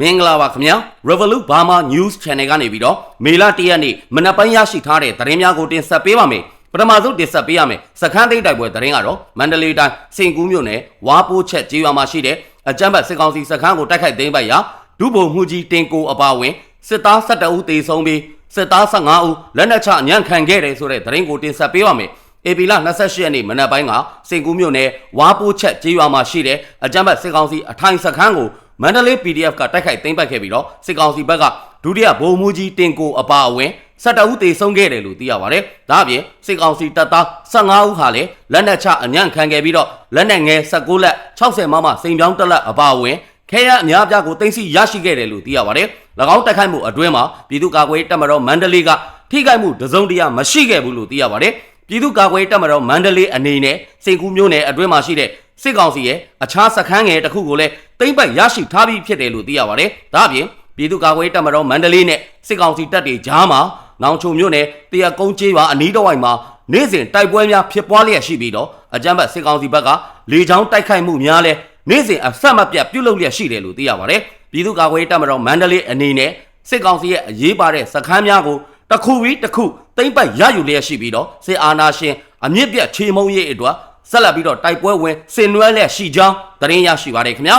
မင်္ဂလာပါခင်ဗျာ Revolut Burma News Channel ကနေပြီးတော့မေလ၁ရက်နေ့မနက်ပိုင်းရရှိထားတဲ့သတင်းများကိုတင်ဆက်ပေးပါမယ်ပထမဆုံးတင်ဆက်ပေးရမယ်စခန်းသိမ်းတိုက်ပွဲသတင်းကတော့မန္တလေးတိုင်းစင်ကူးမြို့နယ်ဝါပိုးချက်ကျေးရွာမှာရှိတဲ့အကြမ်းဖက်စစ်ကောင်စီစခန်းကိုတိုက်ခိုက်သိမ်းပိုက်ရာဒုဗိုလ်မှူးကြီးတင်ကိုအပါဝင်စစ်သား12ဦးသေဆုံးပြီးစစ်သား15ဦးလက်နက်ချအညံ့ခံခဲ့တယ်ဆိုတဲ့သတင်းကိုတင်ဆက်ပေးပါမယ်ဧပြီလ28ရက်နေ့မနက်ပိုင်းကစင်ကူးမြို့နယ်ဝါပိုးချက်ကျေးရွာမှာရှိတဲ့အကြမ်းဖက်စစ်ကောင်စီအထိုင်စခန်းကို မန္တလေး PDF ကတိုက်ခိုက်သိမ်းပိုက်ခဲ့ပြီးတော့စစ်ကောင်စီဘက်ကဒုတိယဗိုလ်မှူးကြီးတင်ကိုအပါအဝင်12ဦးသေဆုံးခဲ့တယ်လို့သိရပါတယ်။ဒါအပြင်စစ်ကောင်စီတပ်သား15ဦးဟာလည်းလက်နက်ချအညံ့ခံခဲ့ပြီးတော့လက်နက်ငယ်16လက်60မမစိန်ပြောင်းတက်လက်အပါအဝင်ခဲရအများပြားကိုတင်စီရရှိခဲ့တယ်လို့သိရပါတယ်။၎င်းတိုက်ခိုက်မှုအတွင်းမှာပြည်သူ့ကာကွယ်ရေးတပ်မတော်မန္တလေးကထိခိုက်မှုတစုံတရာမရှိခဲ့ဘူးလို့သိရပါတယ်။ ပြည်သူ့ကာကွယ်ရေးတပ်မတော်မန္တလေးအနေနဲ့စိန်ကူးမြို့နယ်အတွင်းမှာရှိတဲ့စစ်ကောင်စီရဲ့အခြားစခန်းငယ်တစ်ခုကိုလည်းသိမ့်ပိုက်ရရှိထားပြီးဖြစ်တယ်လို့သိရပါတယ်။ဒါအပြင်ပြည်သူ့ကာကွယ်ရေးတပ်မတော်မန္တလေးနဲ့စစ်ကောင်စီတပ်တွေကြားမှာနောင်ချုံမြို့နယ်တရကုန်းကျေးရွာအနီးတစ်ဝိုက်မှာနေ့စဉ်တိုက်ပွဲများဖြစ်ပွားလျက်ရှိပြီးတော့အကြမ်းဖက်စစ်ကောင်စီဘက်ကလေကြောင်းတိုက်ခိုက်မှုများလဲနေ့စဉ်အဆက်မပြတ်ပြုလုပ်လျက်ရှိတယ်လို့သိရပါတယ်။ပြည်သူ့ကာကွယ်ရေးတပ်မတော်မန္တလေးအနေနဲ့စစ်ကောင်စီရဲ့အရေးပါတဲ့စခန်းများကို တစ်ခုပြီးတစ်ခုသိမ့်ပိုက်ရယူလျက်ရှိပြီးတော့စစ်အာဏာရှင်အမြင့်ပြတ်ချေမှုန်းရေးအတွက်ဆက်လက်ပြီးတော့တိုက်ပွဲဝင်ဆင်နွှဲလျက်ရှိကြောင်းသတင်းရရှိပါတယ်ခင်ဗျာ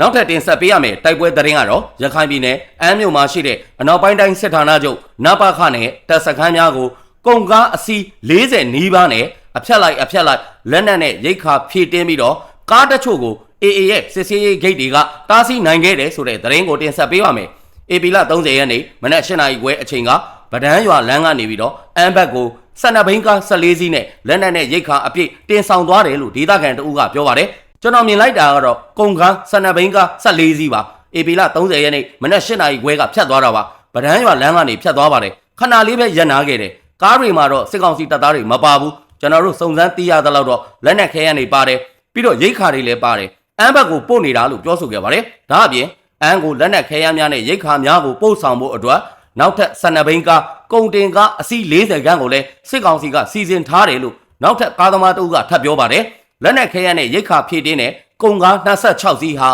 နောက်ထပ်တင်ဆက်ပေးရမယ်တိုက်ပွဲသတင်းကတော့ရခိုင်ပြည်နယ်အမ်းမြို့မှာရှိတဲ့အနောက်ပိုင်းတိုင်းစစ်ဌာနချုပ်နပခနဲ့တပ်စခန်းများကိုကုန်ကားအစီး40နီးပါးနဲ့အဖြတ်လိုက်အဖြတ်လိုက်လက်နက်နဲ့ရိတ်ခါဖြည့်တင်းပြီးတော့ကားတချို့ကို AA ရဲ့စစ်စေးရေးဂိတ်တွေကတားဆီးနိုင်ခဲ့တယ်ဆိုတဲ့သတင်းကိုတင်ဆက်ပေးပါမယ်။ AP လ30ရက်နေ့မနက်၈နာရီခွဲအချိန်ကဗဒန်းရွာလမ်းကနေပြီးတော့အမ်ဘက်ကိုဆန္ဒဘိန်းကား14စီးနဲ့လက်နက်နဲ့ရိတ်ခါအပြည့်တင်ဆောင်သွားတယ်လို့ဒေသခံတဦးကပြောပါတယ်ကျွန်တော်မြင်လိုက်တာကတော့ကုန်ကားဆန္ဒဘိန်းကား14စီးပါအေပီလာ30ရက်နေ့မနက်8နာရီခွဲကဖြတ်သွားတာပါဗဒန်းရွာလမ်းကနေဖြတ်သွားပါတယ်ခဏလေးပဲရပ်နာခဲ့တယ်ကားတွေမှာတော့စစ်ကောင်စီတပ်သားတွေမပါဘူးကျွန်တော်တို့စုံစမ်းသိရသလောက်တော့လက်နက်ခဲရနေပါတယ်ပြီးတော့ရိတ်ခါတွေလည်းပါတယ်အမ်ဘက်ကိုပို့နေတာလို့ပြောဆိုခဲ့ပါတယ်ဒါအပြင် အန်ကိုလက်နက်ခဲယမ်းများနဲ့ရိတ်ခါများကိုပို့ဆောင်ဖို့အတွက်နောက်ထပ်ဆန္ဒဘိန်းကားကုန်တင်ကားအစီး40ခန်းကိုလည်းစစ်ကောင်စီကစီစဉ်ထားတယ်လို့နောက်ထပ်ကားသမားတအုပ်ကထပ်ပြောပါတယ်လက်နက်ခဲယမ်းနဲ့ရိတ်ခါဖြည့်တင်းတဲ့ကုန်ကား26စီးဟာ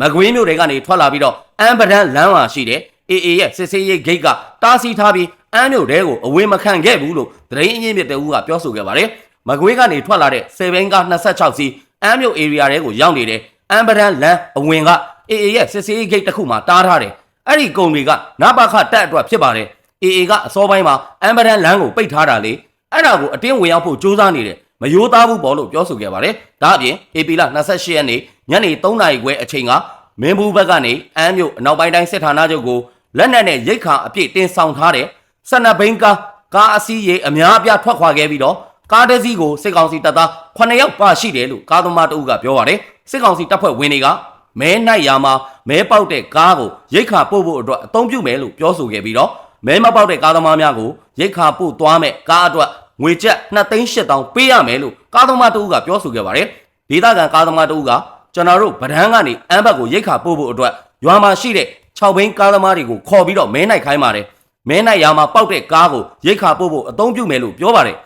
မကွေးမြို့တွေကနေထွက်လာပြီးတော့အမ်ပဒန်လမ်းမှာရှိတဲ့ AA ရဲ့စစ်စေးရေးဂိတ်ကတားဆီးထားပြီးအမ်းမြို့တဲကိုအဝေးမခံခဲ့ဘူးလို့သတင်းအရင်းမြစ်တအုပ်ကပြောဆိုခဲ့ပါတယ်မကွေးကနေထွက်လာတဲ့7ဘင်းကား26စီးအမ်းမြို့ area တဲကိုရောက်နေတယ်အမ်ပဒန်လမ်းအဝင်က AA ရဲ့စစ်စေးဂိတ်တစ်ခုမှာတားထားတယ်။အဲ့ဒီကုံတွေကနဘခတက်အတွက်ဖြစ်ပါတယ်။ AA ကအစောပိုင်းမှာအမ်ပဒန်လမ်းကိုပိတ်ထားတာလေ။အဲ့ဒါကိုအတင်းဝင်ရောက်ဖို့စ조사နေတယ်။မယိုးသားဘူးပေါ့လို့ပြောဆိုခဲ့ပါတယ်။ဒါအပြင် AP လ28ရက်နေ့ညနေ3နာရီခွဲအချိန်ကမင်းဘူးဘက်ကနေအမ်းမြို့အနောက်ပိုင်းတိုင်းစစ်ဌာနချုပ်ကိုလက်နက်နဲ့ရိတ်ခါအပြည့်တင်ဆောင်ထားတဲ့ဆန္ဒဘိန်းကားကားအစီးရေအများအပြားထွက်ခွာခဲ့ပြီးတော့ကားတစ်စီးကိုစစ်ကောင်စီတပ်သား9ယောက်ပါရှိတယ်လို့ကားသမားတအုပ်ကပြောပါတယ်စစ်ကောင်စီတပ်ဖွဲ့ဝင်တွေက မဲနိုင်ရာမှာမဲပေါက်တဲ့ကားကိုရိတ်ခါပို့ဖို့အတွက်အသုံးပြုမယ်လို့ပြောဆိုခဲ့ပြီးတော့မဲမပေါက်တဲ့ကားသမားများကိုရိတ်ခါပို့သွားမယ်ကားအတွက်ငွေကျပ်2,800ပေးရမယ်လို့ကားသမားတအုပ်ကပြောဆိုခဲ့ပါတယ်ဒေသခံကားသမားတအုပ်ကကျွန်တော်တို့ဗဒန်းကနေအမ်းဘက်ကိုရိတ်ခါပို့ဖို့အတွက်ရွာမှာရှိတဲ့6ဘိန်းကားသမားတွေကိုခေါ်ပြီးတော့မဲနိုင်ခိုင်းပါတယ်မဲနိုင်ရာမှာပေါက်တဲ့ကားကိုရိတ်ခါပို့ဖို့အသုံးပြုမယ်လို့ပြောပါတယ်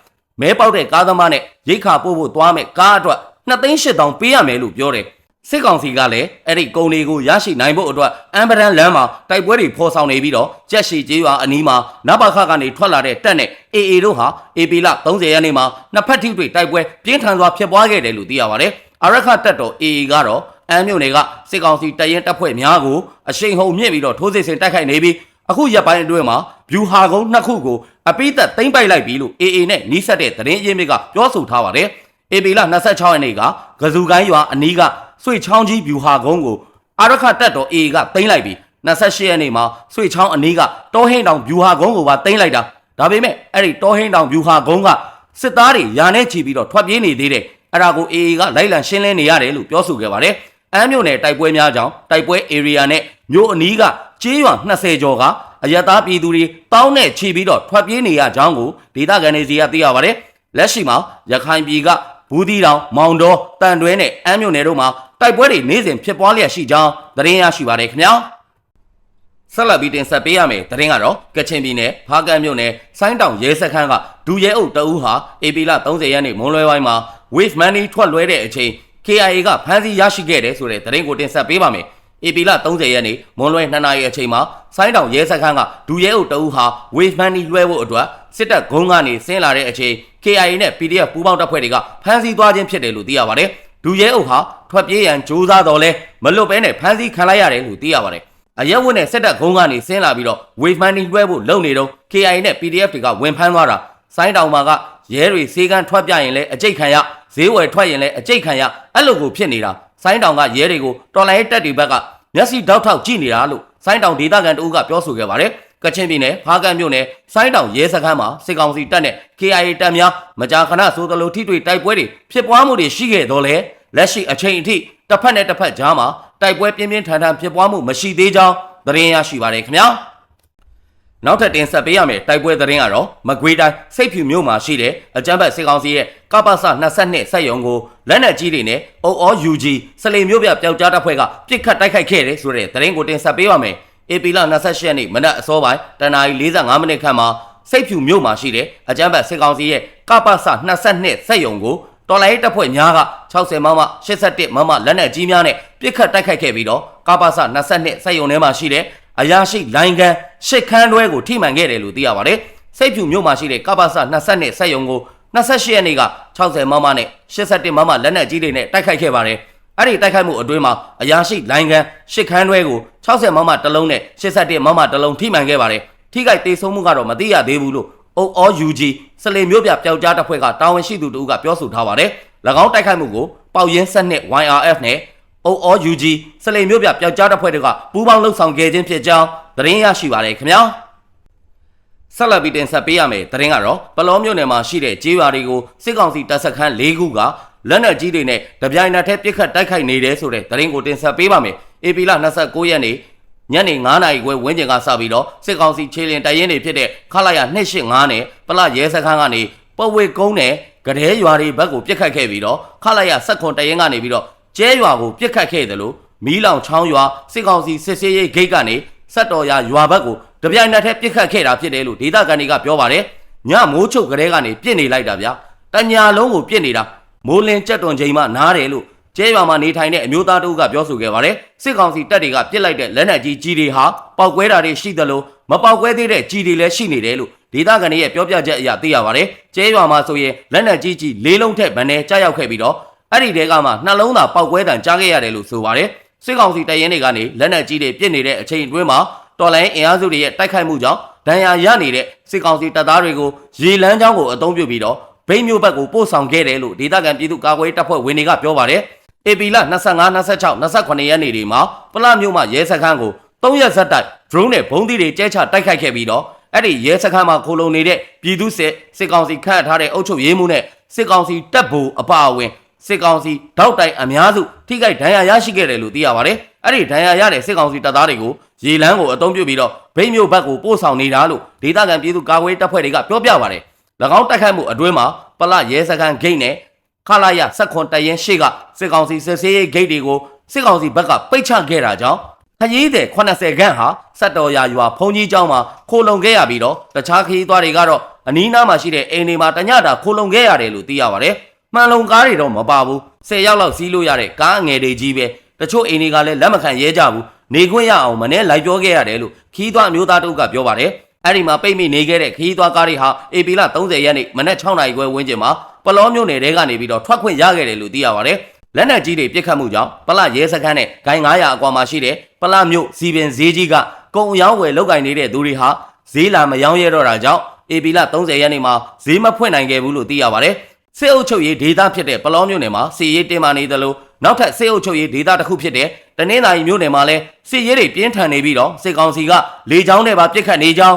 မဲပေါက်တဲ့ကားသမားနဲ့ရိတ်ခါပို့ဖို့သွားမယ်ကားအတွက်2,800ပေးရမယ်လို့ပြောတယ် စစ်ကောင်စီကလည်းအဲ့ဒီကုံတွေကိုရရှိနိုင်ဖို့အတွက်အမ်ပဒန်လမ်းမှာတိုက်ပွဲတွေဖော်ဆောင်နေပြီးတော့ကြက်ရှိကျေးရွာအနီးမှာနဘခကနေထွက်လာတဲ့တပ်နဲ့ AA တို့ဟာ AP လ30ရက်နေ့မှာနှစ်ဖက်ထိတွေ့တိုက်ပွဲပြင်းထန်စွာဖြစ်ပွားခဲ့တယ်လို့သိရပါတယ်။အရခတပ်တော် AA ကတော့အမ်းမြို့နယ်ကစစ်ကောင်စီတပ်ရင်တပ်ဖွဲ့များကိုအရှိန်ဟုန်မြင့်ပြီးတော့ထိုးစစ်ဆင်တိုက်ခိုက်နေပြီးအခုရက်ပိုင်းအတွင်းမှာဗျူဟာကုန်းနှစ်ခုကိုအပိသက်သိမ့်ပိုက်လိုက်ပြီလို့ AA နဲ့နှီးဆက်တဲ့သတင်းရင်းမြစ်ကပြောဆိုထားပါတယ်။ AP လ26ရက်နေ့ကဂဇူကိုင်းရွာအနီးက ဆွေချောင်းကြီးဗျူဟာကုန်းကိုအာရခတက်တော် AA ကသိမ်းလိုက်ပြီး28ရက်နေ့မှာဆွေချောင်းအနီးကတောဟင်းတောင်ဗျူဟာကုန်းကိုပါသိမ်းလိုက်တာဒါပေမဲ့အဲ့ဒီတောဟင်းတောင်ဗျူဟာကုန်းကစစ်သားတွေယာနဲ့ချီပြီးတော့ထွက်ပြေးနေသေးတယ်အဲ့ဒါကို AA ကလိုက်လံရှင်းလင်းနေရတယ်လို့ပြောဆိုခဲ့ပါတယ်အမ်းမြို့နယ်တိုက်ပွဲများကြောင့်တိုက်ပွဲ area နဲ့မြို့အနီးကကျေးရွာ20ကျော်ကအရတားပြည်သူတွေတောင်းနဲ့ချီပြီးတော့ထွက်ပြေးနေရကြောင်းကိုဒေသခံတွေစီကသိရပါတယ်လက်ရှိမှာရခိုင်ပြည်ကဘူးတီတောင်မောင်တော်တန်တွဲနဲ့အမ်းမြို့နယ်တို့မှာ တိုက်ပွဲတွေနေ့စဉ်ဖြစ်ပွားလျက်ရှိကြောင်းသတင်းရရှိပါတယ်ခင်ဗျာဆက်လက်ပြီးတင်ဆက်ပေးရမယ်သတင်းကတော့ကချင်ပြည်နယ်ဖားကန့်မြို့နယ်ဆိုင်းတောင်ရဲစခန်းကဒူရဲအုပ်တအူးဟာ AP လ30ရက်နေ့မွန်းလွဲပိုင်းမှာ Wave Money ထွက်လွှဲတဲ့အချိန် KIA ကဖမ်းဆီးရရှိခဲ့တယ်ဆိုတဲ့သတင်းကိုတင်ဆက်ပေးပါမယ်ဧပြီလ30ရက်နေ့မွန်လွဲ2နာရီအချိန်မှာဆိုင်းတောင်ရဲစခန်းကဒူရဲအုပ်တအူးဟာ wave money လွှဲဖို့အတွက်စစ်တပ်ဂုံးကနေဆင်းလာတဲ့အချိန် KIA နဲ့ PDF ပူးပေါင်းတပ်ဖွဲ့တွေကဖမ်းဆီးသွားခြင်းဖြစ်တယ်လို့သိရပါတယ်။ဒူရဲအုပ်ဟာ ထွက်ပြေးရန်ကြိုးစားတော်လဲမလွတ်ဘဲနဲ့ဖမ်းဆီးခံလိုက်ရတယ်လို့သိရပါတယ်။အရက်ဝတ်နဲ့စစ်တပ်ဂုံးကနေဆင်းလာပြီးတော့ wave money လွှဲဖို့လုပ်နေတော့ KIA နဲ့ PDF တွေကဝင်ဖမ်းသွားတာဆိုင်းတောင်မှာကရဲတွေစေကန်းထွက်ပြရင်လဲအကြိတ်ခံရဈေးဝယ်ထွက်ရင်လဲအကြိတ်ခံရအဲ့လိုကိုဖြစ်နေတာဆိုင်းတောင်ကရဲတွေကိုတော်လိုင်းတက်တွေဘက်ကမျက်စိတောက်ထောက်ကြည့်နေတာလို့ဆိုင်းတောင်ဒေသခံတအုပ်ကပြောဆိုခဲ့ပါတယ်ကချင်ပြည်နယ်ဖားကန့်မြို့နယ်ဆိုင်းတောင်ရဲစခန်းမှာစစ်ကောင်စီတပ်နဲ့ KIA တပ်များမကြာခဏဆိုသလိုထိတွေ့တိုက်ပွဲတွေဖြစ်ပွားမှုတွေရှိခဲ့တော့လေ လက်ရှိအချိန်အထိတစ်ဖက်နဲ့တစ်ဖက်ကြားမှာတိုက်ပွဲပြင်းပြင်းထန်ထန်ဖြစ်ပွားမှုမရှိသေးကြောင်းသတင်းရရှိပါတယ်ခင်ဗျာနောက်ထပ်တင်ဆက်ပေးရမယ်တိုက်ပွဲသတင်းကတော့မကွေးတိုင်းစိတ်ဖြူမြို့မှာရှိတဲ့အကြမ်းဖက်စစ်ကောင်စီရဲ့ကပ္ပစ22စက်ရုံကိုလက်နက်ကြီးတွေနဲ့ OOUG စလေမျိုးပြပျောက်ကြားတပ်ဖွဲ့ကပစ်ခတ်တိုက်ခိုက်ခဲ့တယ်ဆိုတဲ့သတင်းကိုတင်ဆက်ပေးပါမယ်။ AP လ28ရက်နေ့မနက်အစောပိုင်းတနာရီ45မိနစ်ခန့်မှာစိတ်ဖြူမြို့မှာရှိတဲ့အကြမ်းဖက်စစ်ကောင်စီရဲ့ကပ္ပစ22စက်ရုံကို တော်လိုင်းတပ်ဖွဲ့များက60မမ81မမလက်နက်ကြီးများနဲ့ပစ်ခတ်တိုက်ခိုက်ခဲ့ပြီးတော့ကပ္ပစ22စက်ရုံထဲမှာရှိတဲ့အရာရှိလိုင်းကန်ရှစ်ခန်းတွဲကိုထိမှန်ခဲ့တယ်လို့သိရပါတယ်။စိတ်ဖြူမြို့မှာရှိတဲ့ကပ္ပစ22စက်ရုံကို28ရက်နေ့က60မမနဲ့81မမလက်နက်ကြီးတွေနဲ့တိုက်ခိုက်ခဲ့ပါတယ်။အဲ့ဒီတိုက်ခိုက်မှုအတွင်းမှာအရာရှိလိုင်းကန်ရှစ်ခန်းတွဲကို60မမတစ်လုံးနဲ့81မမတစ်လုံးထိမှန်ခဲ့ပါတယ်။ထိခိုက်ဒေဆုံးမှုကတော့မသိရသေးဘူးလို့ OOUG စလေမျိုးပြပျောက်ကြားတပ်ဖွဲ့ကတာဝန်ရှိသူတို့ကပြောဆိုထားပါတယ်။၎င်းတိုက်ခိုက်မှုကိုပေါက်ရင်းဆက်နှစ် YRF နဲ့ OOUG စလေမျိုးပြပျောက်ကြားတပ်ဖွဲ့တွေကပူးပေါင်းလှုပ်ဆောင်ခဲ့ခြင်းဖြစ်ကြောင်းသတင်းရရှိပါတယ်ခင်ဗျာ။ဆက်လက်ပြီးတင်ဆက်ပေးရမယ်သတင်းကတော့ပလောမြို့နယ်မှာရှိတဲ့ကျေးရွာတွေကိုစစ်ကောင်စီတပ်စခန်း၄ခုကလက်နက်ကြီးတွေနဲ့တပြိုင်နက်တည်းပစ်ခတ်တိုက်ခိုက်နေတယ်ဆိုတဲ့သတင်းကိုတင်ဆက်ပေးပါမယ်။ AP လ29ရက်နေ့ ညနေ9နာရီခွဲဝန်းကျင်ကစပြီးတော့စစ်ကောင်စီခြေလင်တရင်တွေဖြစ်တဲ့ခလာရ285နဲ့ပလရဲစခန်းကနေပဝေကုန်းနဲ့ကတဲ့ရွာတွေဘက်ကိုပြစ်ခတ်ခဲ့ပြီးတော့ခလာရ16တရင်ကနေပြီးတော့ကျဲရွာကိုပြစ်ခတ်ခဲ့တယ်လို့မီးလောင်ချောင်းရွာစစ်ကောင်စီစစ်စေးရေးဂိတ်ကနေစက်တော်ရရွာဘက်ကိုတပြိုင်နက်တည်းပြစ်ခတ်ခဲ့တာဖြစ်တယ်လို့ဒေသခံတွေကပြောပါတယ်ညမိုးချုပ်ကလေးကနေပြစ်နေလိုက်တာဗျာတညာလုံးကိုပြစ်နေတာမိုးလင်းကြက်တွန်ချိန်မှနားတယ်လို့ ကျဲရွာမှာနေထိုင်တဲ့အမျိုးသားတို့ကပြောဆိုခဲ့ပါတယ်စစ်ကောင်စီတပ်တွေကပြစ်လိုက်တဲ့လက်နက်ကြီးကြီးတွေဟာပောက်ကွဲတာတွေရှိသလိုမပောက်ကွဲသေးတဲ့ကြီးတွေလည်းရှိနေတယ်လို့ဒေသခံတွေရဲ့ပြောပြချက်အရသိရပါတယ်ကျဲရွာမှာဆိုရင်လက်နက်ကြီးကြီးလေးလုံးထက်ဗန်းနဲ့ကြားရောက်ခဲ့ပြီးတော့အဲ့ဒီတဲကမှနှလုံးသားပောက်ကွဲတံကြားခဲ့ရတယ်လို့ဆိုပါတယ်စစ်ကောင်စီတပ်ရင်းတွေကနေလက်နက်ကြီးတွေပြစ်နေတဲ့အချိန်အတွင်းမှာတော်လိုင်းအင်အားစုတွေရဲ့တိုက်ခိုက်မှုကြောင့်ဒဏ်ရာရနေတဲ့စစ်ကောင်စီတပ်သားတွေကိုရေလန်းချောင်းကိုအုံပြုပြီးတော့ဗိမ်းမျိုးဘက်ကိုပို့ဆောင်ခဲ့တယ်လို့ဒေသခံပြည်သူ့ကာကွယ်ရေးတပ်ဖွဲ့ဝင်တွေကပြောပါတယ်။ AP လ25 26 28ရက်နေ့တွေမှာပလမျိုးမှာရဲစခန်းကို3ရက်ဆက်တိုက် drone နဲ့ဘုံးသီးတွေကျဲချတိုက်ခိုက်ခဲ့ပြီးတော့အဲ့ဒီရဲစခန်းမှာခိုလုံနေတဲ့ပြည်သူစစ်စစ်ကောင်စီခန့်ထားတဲ့အုပ်ချုပ်ရေးမှုနဲ့စစ်ကောင်စီတပ်ဘူအပါအဝင်စစ်ကောင်စီတောက်တိုင်အများစုထိခိုက်ဒဏ်ရာရရှိခဲ့တယ်လို့သိရပါတယ်။အဲ့ဒီဒဏ်ရာရတဲ့စစ်ကောင်စီတပ်သားတွေကိုရေလန်းကိုအုံပြုပြီးတော့ဗိမ်းမျိုးဘက်ကိုပို့ဆောင်နေတာလို့ဒေသခံပြည်သူကာကွယ်ရေးတပ်ဖွဲ့တွေကပြောပြပါတယ်။၎င်းတိုက်ခိုက်မှုအတွင်းမှာပလရဲစခန်းဂိတ်နဲ့ ခလာရစက်ခွန်တရင်ရှိကစစ်ကောင်စီစစ်ဆေးရေးဂိတ်တွေကိုစစ်ကောင်စီဘက်ကပိတ်ချခဲ့တာကြောင့်ခရီးသည်80ခန့်ဟာစက်တော်ရာရွာဖုန်ကြီးကျောင်းမှာခိုလုံခဲ့ရပြီးတော့တခြားခရီးသွားတွေကတော့အနီးနားမှာရှိတဲ့အိမ်တွေမှာတညတာခိုလုံခဲ့ရတယ်လို့သိရပါတယ်။မှန်လုံကားတွေတော့မပါဘူး။10ရောက်လောက်စီးလို့ရတဲ့ကားအငယ်တွေကြီးပဲ။တချို့အိမ်တွေကလည်းလက်မခံရဲကြဘူး။နေခွင့်ရအောင်မနေ့လိုက်ပြောခဲ့ရတယ်လို့ခီးသွားမျိုးသားတို့ကပြောပါတယ်။ အဲ့ဒီမှာပိတ်မိနေခဲ့တဲ့ခရီးသွားကားတွေဟာ AP လ30ရက်နေ့မနက်6နာရီခွဲဝန်းကျင်မှာပလောမြို့နယ်ထဲကနေပြီးတော့ထွက်ခွင့်ရခဲ့တယ်လို့သိရပါတယ်။လက်နက်ကြီးတွေပြစ်ခတ်မှုကြောင့်ပလရဲစခန်းနဲ့ဂိုင်း900အကွာမှာရှိတဲ့ပလမြို့စီပင်ဈေးကြီးကကုံရောင်းဝယ်လောက်ကိုင်နေတဲ့သူတွေဟာဈေးလာမရောင်းရတော့တာကြောင့် AP လ30ရက်နေ့မှာဈေးမဖွင့်နိုင်ခဲ့ဘူးလို့သိရပါတယ်။စစ်အုပ်ချုပ်ရေးဒေသဖြစ်တဲ့ပလောမြို့နယ်မှာစီရေးတင်မာနေသလိုနောက်ထပ်စစ်အုပ်ချုပ်ရေးဒေသတစ်ခုဖြစ်တဲ့တနင်္သာရီမြို့နယ်မှာလည်းစစ်ရေးတွေပြင်းထန်နေပြီးတော့စစ်ကောင်စီကလေကြောင်းနဲ့ပါပြစ်ခတ်နေကြောင်း